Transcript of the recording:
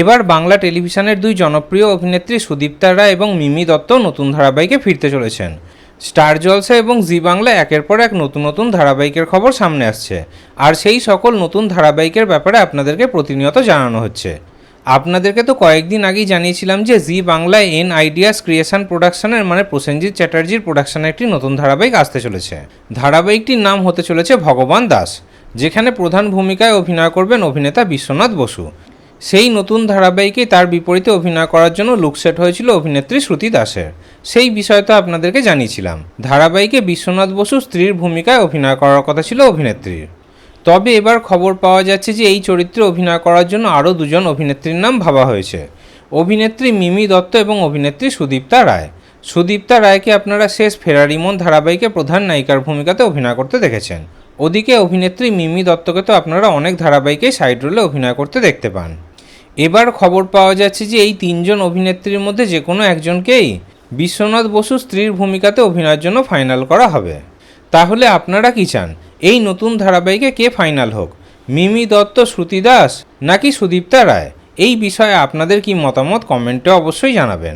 এবার বাংলা টেলিভিশনের দুই জনপ্রিয় অভিনেত্রী সুদীপ্তা রায় এবং মিমি দত্ত নতুন ধারাবাহিকে ফিরতে চলেছেন। স্টার জলসা এবং জি বাংলা একের পর এক নতুন নতুন ধারাবাহিকের খবর সামনে আসছে। আর সেই সকল নতুন ধারাবাহিকের ব্যাপারে আপনাদেরকে প্রতিনিয়ত জানানো হচ্ছে। আপনাদেরকে তো কয়েকদিন আগেই জানিয়েছিলাম যে জি বাংলায় এন আইডিয়াস ক্রিয়েশন প্রোডাকশনের মানে প্রসেনজিৎ চ্যাটার্জির প্রোডাকশনে একটি নতুন ধারাবাহিক আসতে চলেছে। ধারাবাহিকটির নাম হতে চলেছে ভগবান দাস, যেখানে প্রধান ভূমিকায় অভিনয় করবেন অভিনেতা বিশ্বনাথ বসু। সেই নতুন ধারাবাহিকে তার বিপরীতে অভিনয় করার জন্য লুকসেট হয়েছিল অভিনেত্রী শ্রুতি দাসের। সেই বিষয় তো আপনাদেরকে জানিয়েছিলাম। ধারাবাহিকে বিশ্বনাথ বসু স্ত্রীর ভূমিকায় অভিনয় করার কথা ছিল অভিনেত্রীর তবে এবার খবর পাওয়া যাচ্ছে যে এই চরিত্রে অভিনয় করার জন্য আরও দুজন অভিনেত্রীর নাম ভাবা হয়েছে। অভিনেত্রী মিমি দত্ত এবং অভিনেত্রী সুদীপ্তা রায়। সুদীপ্তা রায়কে আপনারা শেষ ফেরারিমন ধারাবাহিকে প্রধান নায়িকার ভূমিকাতে অভিনয় করতে দেখেছেন। ওদিকে অভিনেত্রী মিমি দত্তকে তো আপনারা অনেক ধারাবাহিকে সাইড রোলে অভিনয় করতে দেখতে পান। এবার খবর পাওয়া যাচ্ছে যে এই তিনজন অভিনেত্রীর মধ্যে যে কোনো একজনকেই বিশ্বনাথ বসু স্ত্রীর ভূমিকাতে অভিনয়ের জন্য ফাইনাল করা হবে। তাহলে আপনারা কি চান? এই নতুন ধারাবাহিকে কে ফাইনাল হোক? মিমি দত্ত, শ্রুতি দাস নাকি সুদীপ্তা রায়? এই বিষয়ে আপনাদের কি মতামত কমেন্টে অবশ্যই জানাবেন।